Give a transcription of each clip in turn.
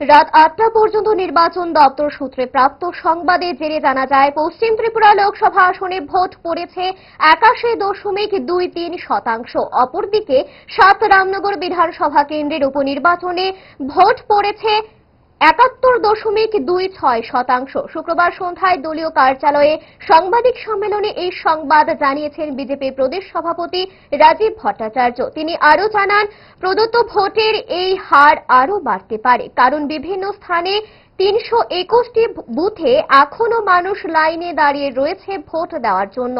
রাত আটটা পর্যন্ত নির্বাচন দপ্তর সূত্রে প্রাপ্ত সংবাদে জেনে জানা যায়, পশ্চিম ত্রিপুরা লোকসভা আসনে ভোট পড়েছে একাশি দশমিক দুই তিন শতাংশ। অপরদিকে সাত রামনগর বিধানসভা কেন্দ্রের উপনির্বাচনে ভোট পড়েছে একাত্তর দশমিক দুই ছয় শতাংশ। শুক্রবার সন্ধ্যায় দলীয় কার্যালয়ে সাংবাদিক সম্মেলনে এই সংবাদ জানিয়েছেন বিজেপি প্রদেশ সভাপতি রাজীব ভট্টাচার্য। তিনি আরও জানান, প্রদত্ত ভোটের এই হার আরও বাড়তে পারে, কারণ বিভিন্ন স্থানে তিনশো একুশটি বুথে এখনও মানুষ লাইনে দাঁড়িয়ে রয়েছে ভোট দেওয়ার জন্য।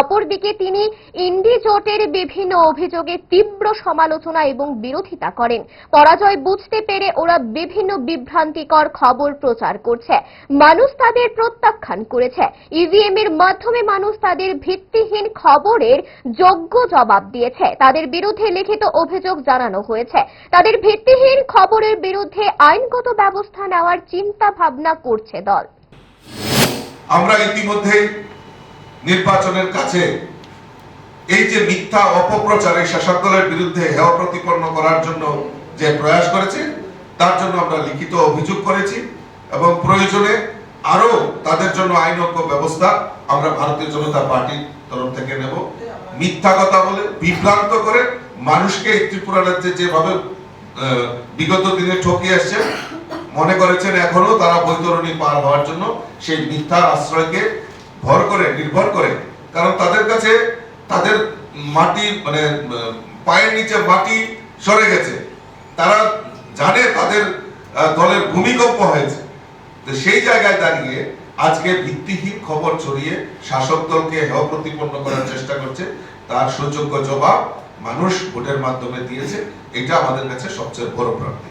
অপরদিকে তিনি ইন্ডি জোটের বিভিন্ন অভিযোগে তীব্র সমালোচনা এবং বিরোধিতা করেন। পরাজয় বুঝতে পেরে ওরা বিভিন্ন বিভ্রান্তিকর খবর প্রচার করছে। মানুষ তাদের প্রত্যাখ্যান করেছে। ইভিএম এর মাধ্যমে মানুষ তাদের ভিত্তিহীন খবরের যোগ্য জবাব দিয়েছে। তাদের বিরুদ্ধে লিখিত অভিযোগ জানানো হয়েছে। তাদের ভিত্তিহীন খবরের বিরুদ্ধে আইনগত ব্যবস্থা নেওয়ার চিন্তা ভাবনা করছে দল। আমরা ইতিমধ্যেই নির্বাচনের কাছে এই যে মিথ্যা অপপ্রচারে শাসক দলের বিরুদ্ধে হেয় প্রতিপন্ন করার জন্য যে প্রয়াস করেছে, তার জন্য আমরা লিখিত অভিযোগ করেছি এবং প্রয়োজনে আরও তাদের জন্য আইনজ্ঞ ব্যবস্থা আমরা ভারতীয় জনতা পার্টির তরফ থেকে নেব। মিথ্যা কথা বলে বিভ্রান্ত করে মানুষকে ত্রিপুরা রাজ্যে যেভাবে বিগত দিনে ঠকিয়ে আসছে মনে করেছেন এখনও তারা বৈতরণী পার হওয়ার জন্য সেই মিথ্যার আশ্রয়কে ভর করে, নির্ভর করে। কারণ তাদের কাছে তাদের মাটি মানে পায়ের নিচে মাটি সরে গেছে। তারা জানে তাদের দলের ভূমিকম্প হয়েছে। তো সেই জায়গায় দাঁড়িয়ে আজকে ভিত্তিহীন খবর ছড়িয়ে শাসক দলকে হেয় প্রতিপন্ন করার চেষ্টা করছে, তার সুযোগ্য জবাব মানুষ ভোটের মাধ্যমে দিয়েছে। এটা আমাদের কাছে সবচেয়ে বড় প্রাপ্তি